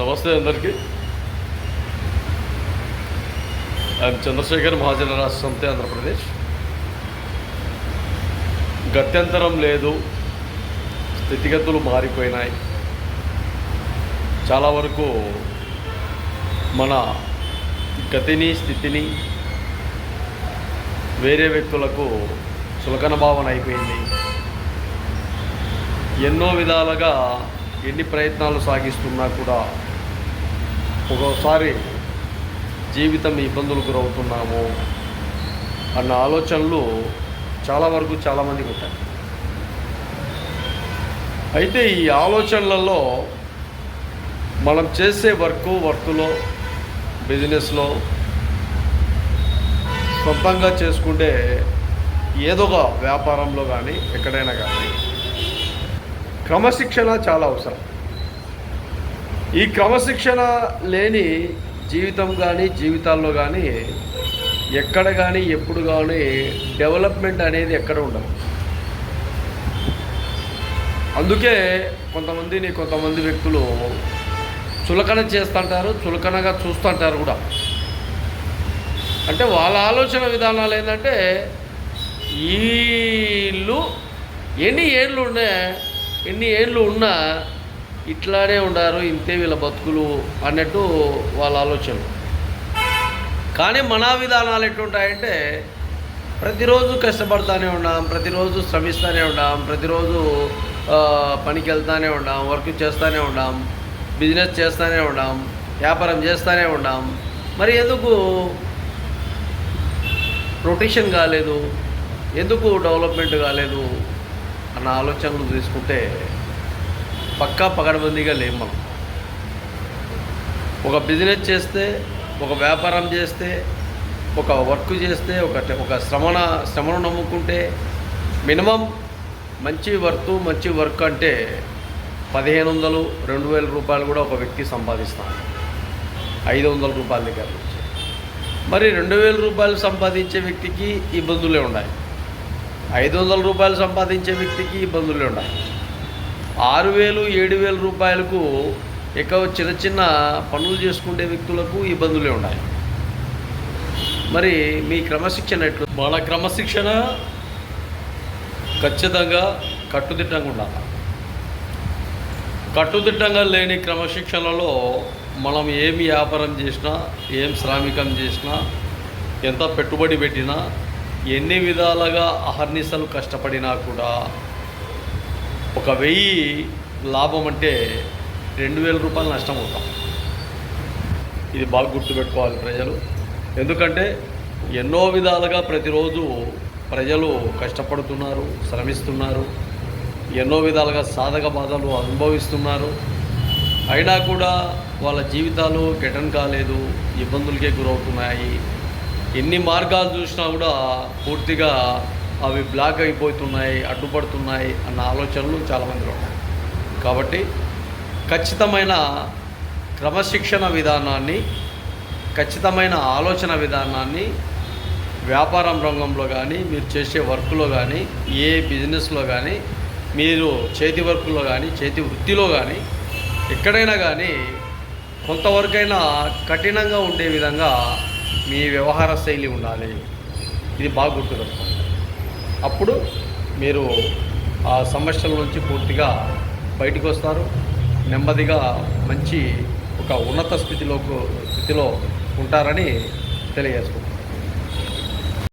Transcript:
నమస్తే అందరికీ. ఐఎమ్ చంద్రశేఖర్ మహాజన రాష్ట్ర సమితి ఆంధ్రప్రదేశ్. గత్యంతరం లేదు. స్థితిగతులు మారిపోయినాయి. చాలా వరకు మన గతిని స్థితిని వేరే వ్యక్తులకు చులకన భావన అయిపోయింది. ఎన్నో విధాలుగా ఎన్ని ప్రయత్నాలు సాగిస్తున్నా కూడా ఒక్కోసారి జీవితం ఇబ్బందులు గురవుతున్నాము అన్న ఆలోచనలు చాలా వరకు చాలామందికి ఉంటాయి. అయితే ఈ ఆలోచనలలో మనం చేసే వర్క్ వర్క్లో బిజినెస్లో సొంతంగా చేసుకుంటే ఏదో ఒక వ్యాపారంలో కానీ ఎక్కడైనా కానీ క్రమశిక్షణ చాలా అవసరం. ఈ క్రమశిక్షణ లేని జీవితం కానీ జీవితాల్లో కానీ ఎక్కడ కానీ ఎప్పుడు కానీ డెవలప్మెంట్ అనేది ఎక్కడ ఉండదు. అందుకే కొంతమందిని కొంతమంది వ్యక్తులు చులకన చేస్తుంటారు చులకనగా చూస్తుంటారు కూడా. అంటే వాళ్ళ ఆలోచన విధానాలు ఏంటంటే వీళ్ళు ఎన్ని ఏళ్ళు ఉన్నా ఎన్ని ఏళ్ళు ఉన్నా ఇట్లానే ఉండారు ఇంతే వీళ్ళ బతుకులు అన్నట్టు వాళ్ళ ఆలోచన కానీ మన విధానాలు ఎట్లుంటాయంటే ప్రతిరోజు కష్టపడుతూనే ఉన్నాం ప్రతిరోజు శ్రమిస్తూనే ఉన్నాం ప్రతిరోజు పనికి వెళ్తూనే ఉన్నాం వర్క్ చేస్తూనే ఉన్నాం బిజినెస్ చేస్తూనే ఉన్నాం వ్యాపారం చేస్తూనే ఉన్నాం మరి ఎందుకు రొటేషన్ కాలేదు? ఎందుకు డెవలప్మెంట్ కాలేదు? అన్న ఆలోచనలు తీసుకుంటే పక్కా పగడబందీగా లేం మనం. ఒక బిజినెస్ చేస్తే ఒక వ్యాపారం చేస్తే ఒక వర్క్ చేస్తే ఒక ఒక శ్రమణ శ్రమను నమ్ముకుంటే మినిమం మంచి వర్క్ మంచి వర్క్ అంటే పదిహేను వందలు రెండు వేల రూపాయలు కూడా ఒక వ్యక్తి సంపాదిస్తాను ఐదు వందల రూపాయల దగ్గర నుంచి. మరి రెండు వేల రూపాయలు సంపాదించే వ్యక్తికి ఇబ్బందులే ఉన్నాయి ఐదు వందల రూపాయలు సంపాదించే వ్యక్తికి ఇబ్బందులే ఉన్నాయి ఆరు వేలు ఏడు వేల రూపాయలకు ఎక్కువ చిన్న చిన్న పనులు చేసుకునే వ్యక్తులకు ఇబ్బందులే ఉన్నాయి. మరి మీ క్రమశిక్షణ ఎట్లు? మన క్రమశిక్షణ ఖచ్చితంగా కట్టుదిట్టంగా ఉండాలి. కట్టుదిట్టంగా లేని క్రమశిక్షణలో మనం ఏం వ్యాపారం చేసినా ఏం శ్రామికం చేసినా ఎంత పెట్టుబడి పెట్టినా ఎన్ని విధాలుగా అహర్నిశలు కష్టపడినా కూడా ఒక వెయ్యి లాభం అంటే రెండు వేల రూపాయలు నష్టం అవుతాం. ఇది బాగా గుర్తుపెట్టుకోవాలి ప్రజలు. ఎందుకంటే ఎన్నో విధాలుగా ప్రతిరోజు ప్రజలు కష్టపడుతున్నారు శ్రమిస్తున్నారు. ఎన్నో విధాలుగా సాధక బాధలు అనుభవిస్తున్నారు. అయినా కూడా వాళ్ళ జీవితాలు గెటన్ కాలేదు ఇబ్బందులకే గురవుతున్నాయి. ఎన్ని మార్గాలు చూసినా కూడా పూర్తిగా అవి బ్లాక్ అయిపోతున్నాయి అడ్డుపడుతున్నాయి అన్న ఆలోచనలు చాలామందిలో ఉన్నాయి. కాబట్టి ఖచ్చితమైన క్రమశిక్షణ విధానాన్ని ఖచ్చితమైన ఆలోచన విధానాన్ని వ్యాపారం రంగంలో కానీ మీరు చేసే వర్క్లో కానీ ఏ బిజినెస్లో కానీ మీరు చేతి వర్క్లో కానీ చేతి వృత్తిలో కానీ ఎక్కడైనా కానీ కొంతవరకైనా కఠినంగా ఉండే విధంగా మీ వ్యవహార శైలి ఉండాలి. ఇది బాగా గుర్తుపెట్టుకోండి అప్పుడు మీరు ఆ సమస్యల నుంచి పూర్తిగా బయటకు వస్తారు. నెమ్మదిగా మంచి ఒక ఉన్నత స్థితిలోకి స్థితిలో ఉంటారని తెలియజేసుకుంటారు